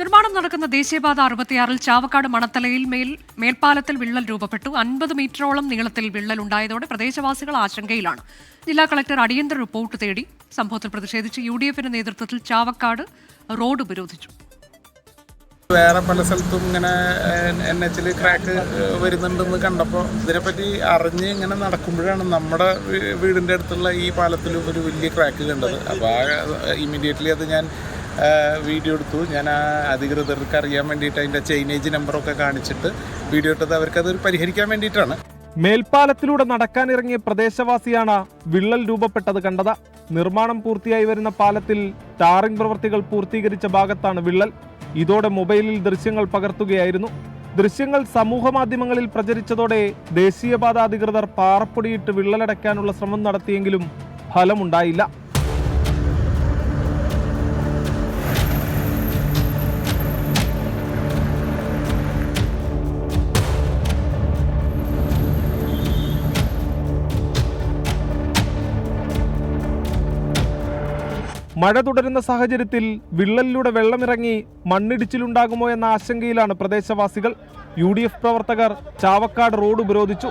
നിർമ്മാണം നടക്കുന്ന ദേശീയപാത അറുപത്തിയാറിൽ ചാവക്കാട് മണത്തലയിൽ മേൽ മേൽപ്പാലത്തിൽ വിള്ളൽ രൂപപ്പെട്ടു. അൻപത് മീറ്ററോളം നീളത്തിൽ വിള്ളൽ ഉണ്ടായതോടെ പ്രദേശവാസികൾ ആശങ്കയിലാണ്. ജില്ലാ കളക്ടർ അടിയന്തര റിപ്പോർട്ട് തേടി സംഭവത്തിൽ പ്രതിഷേധിച്ച് യു ഡി എഫിന്റെ നേതൃത്വത്തിൽ ചാവക്കാട് റോഡ് ഉപരോധിച്ചു. വേറെ പല സ്ഥലത്തും ഇങ്ങനെ എൻ എച്ചിൽ ക്രാക്ക് വരുന്നുണ്ടെന്ന് കണ്ടപ്പോൾ ഇതിനെപ്പറ്റി അറിഞ്ഞ് ഇങ്ങനെ നടക്കുമ്പോഴാണ് നമ്മുടെ വീടിന്റെ അടുത്തുള്ള ഈ പാലത്തിലും ഒരു വലിയ ക്രാക്ക് കണ്ടത്. അപ്പോൾ ആ ഇമ്മീഡിയറ്റ്ലി അത് ഞാൻ വീഡിയോ എടുത്തു. ഞാൻ ആ അധികൃതർക്ക് അറിയാൻ വേണ്ടിയിട്ട് അതിന്റെ ചൈനേജ് നമ്പറൊക്കെ കാണിച്ചിട്ട് വീഡിയോ ഇട്ടത് അവർക്കത് പരിഹരിക്കാൻ വേണ്ടിയിട്ടാണ്. മേൽപ്പാലത്തിലൂടെ നടക്കാനിറങ്ങിയ പ്രദേശവാസിയാണ് വിള്ളൽ രൂപപ്പെട്ടത് കണ്ടത്. നിർമ്മാണം പൂർത്തിയായി വരുന്ന പാലത്തിൽ ടാറിംഗ് പ്രവൃത്തികൾ പൂർത്തീകരിച്ച ഭാഗത്താണ് വിള്ളൽ. ഇതോടെ മൊബൈലിൽ ദൃശ്യങ്ങൾ പകർത്തുകയായിരുന്നു. ദൃശ്യങ്ങൾ സമൂഹമാധ്യമങ്ങളിൽ പ്രചരിച്ചതോടെ ദേശീയപാത അധികൃതർ പാറപ്പൊടിയിട്ട് വിള്ളലടയ്ക്കാനുള്ള ശ്രമം നടത്തിയെങ്കിലും ഫലമുണ്ടായില്ല. മഴ തുടരുന്ന സാഹചര്യത്തിൽ വിള്ളലിലൂടെ വെള്ളമിറങ്ങി മണ്ണിടിച്ചിലുണ്ടാകുമോ എന്ന ആശങ്കയിലാണ് പ്രദേശവാസികൾ. യു പ്രവർത്തകർ ചാവക്കാട് റോഡ് ഉപരോധിച്ചു.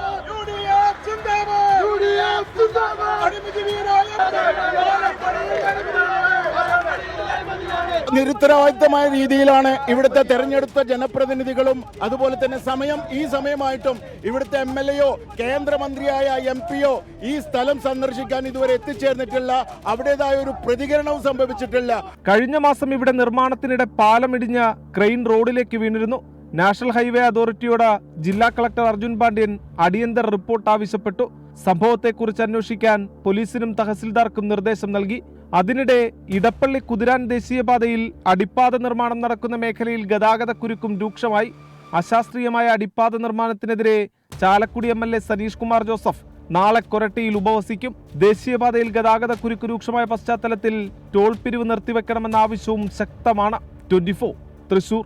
നിരുത്തരവാദിത്തമായ രീതിയിലാണ് ഇവിടുത്തെ തെരഞ്ഞെടുത്ത ജനപ്രതിനിധികളും അതുപോലെ തന്നെ സമയം ഈ സമയമായിട്ടും ഇവിടുത്തെ എം എൽ എയോ കേന്ദ്രമന്ത്രിയായ എം പിയോ ഈ സ്ഥലം സന്ദർശിക്കാൻ ഇതുവരെ എത്തിച്ചേർന്നിട്ടില്ല. അവിടേതായ ഒരു പ്രതികരണവും സംഭവിച്ചിട്ടില്ല. കഴിഞ്ഞ മാസം ഇവിടെ നിർമ്മാണത്തിനിടെ പാലമിടിഞ്ഞ ക്രെയിൻ റോഡിലേക്ക് വീണിരുന്നു. നാഷണൽ ഹൈവേ അതോറിറ്റിയോട് ജില്ലാ കളക്ടർ അർജുൻ പാണ്ഡ്യൻ അടിയന്തര റിപ്പോർട്ട് ആവശ്യപ്പെട്ടു. സംഭവത്തെക്കുറിച്ച് അന്വേഷിക്കാൻ പോലീസിനും തഹസിൽദാർക്കും നിർദ്ദേശം നൽകി. അതിനിടെ ഇടപ്പള്ളി കുതിരാൻ ദേശീയപാതയിൽ അടിപ്പാത നിർമ്മാണം നടക്കുന്ന മേഖലയിൽ ഗതാഗതക്കുരുക്കും രൂക്ഷമായി. അശാസ്ത്രീയമായ അടിപ്പാത നിർമ്മാണത്തിനെതിരെ Chalakudy M L A Saneesh Kumar Joseph നാളെ കൊരട്ടിയിൽ ഉപവസിക്കും. ദേശീയപാതയിൽ ഗതാഗത കുരുക്ക് രൂക്ഷമായ പശ്ചാത്തലത്തിൽ ടോൾ പിരിവ് നിർത്തിവെക്കണമെന്ന ആവശ്യവും ശക്തമാണ്. ട്വന്റി തൃശൂർ.